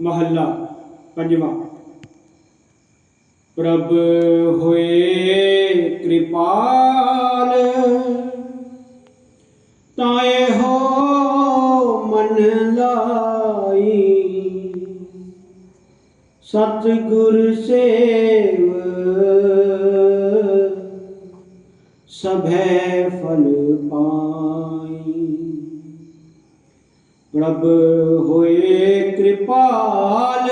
महला पंजवा प्रभ होए कृपाल ताए हो मन लाई सतगुर सेव सभै प्रभ होए कृपाल,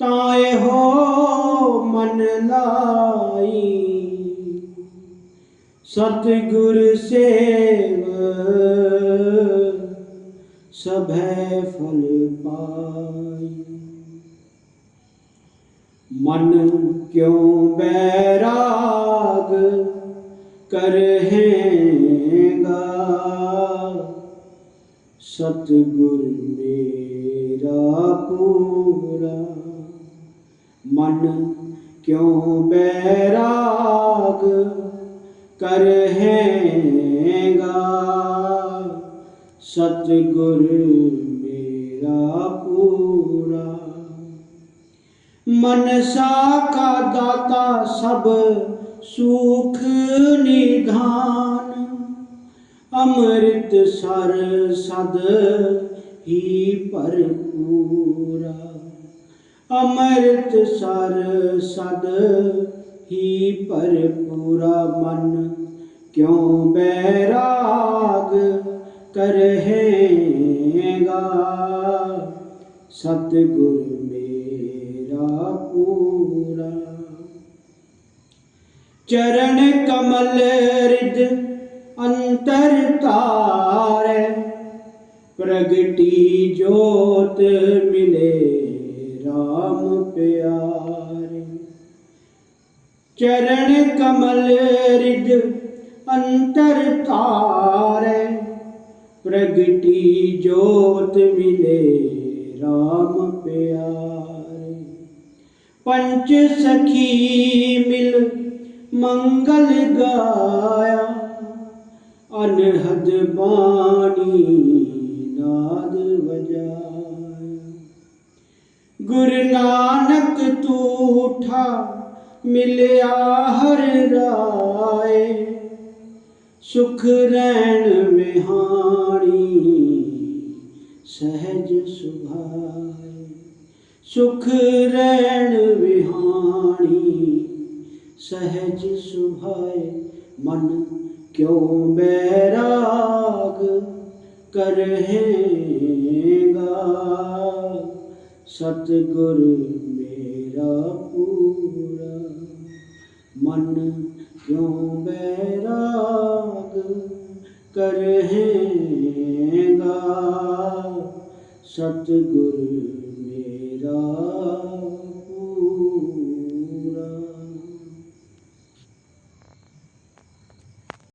ताए हो मन लाई। सतगुर सेव सभ फल पाई। मन क्यों बैराग, कर सतगुर मेरा पूरा। मन क्यों बैराग कर हैगा सतगुर मेरा पूरा। मनसा का दाता सब सुख निधान। ਅੰਮ੍ਰਿਤ ਸਰ ਸਦ ਹੀ ਭਰਪੂਰਾ। ਅੰਮ੍ਰਿਤ ਸਰ ਸਦ ਹੀ ਭਰਪੂਰਾ। ਮਨ ਕਿਉਂ ਬੈਰਾਗ ਕਰਹੇਗਾ? ਸਤਿਗੁਰ ਮੇਰਾ ਪੂਰਾ। ਚਰਨ ਕਮਲ ਰਿਦ ਅੰਤਰ ਤਾਰੈ ਪ੍ਰਗਟੀ ਜੋਤ ਮਿਲੇ RAM ਪਿਆਰੇ। ਚਰਨ ਕਮਲ ਰਿਦ ਅੰਤਰ ਤਾਰੈ ਪ੍ਰਗਟੀ ਜੋਤ ਮਿਲੇ RAM ਪਿਆਰੇ। ਪੰਚ ਸਖੀ ਮਿਲ ਮੰਗਲ ਗਾਇਆ। अनहद बानी नाद गुरु नानक तू उठा मिलया हर राय। सुख रैन मिहानी, सहज सुभा सुख रैन विहानी सहज सुभाए मन ਕਿਉ ਬੈਰਾਗ ਕਰਹੇਗਾ? ਸਤਿਗੁਰ ਮੇਰਾ ਪੂਰਾ ਮਨ ਕਿਉਂ ਬੈਰਾਗ ਕਰਹੇਗਾ? ਸਤਿਗੁਰ ਮੇਰਾ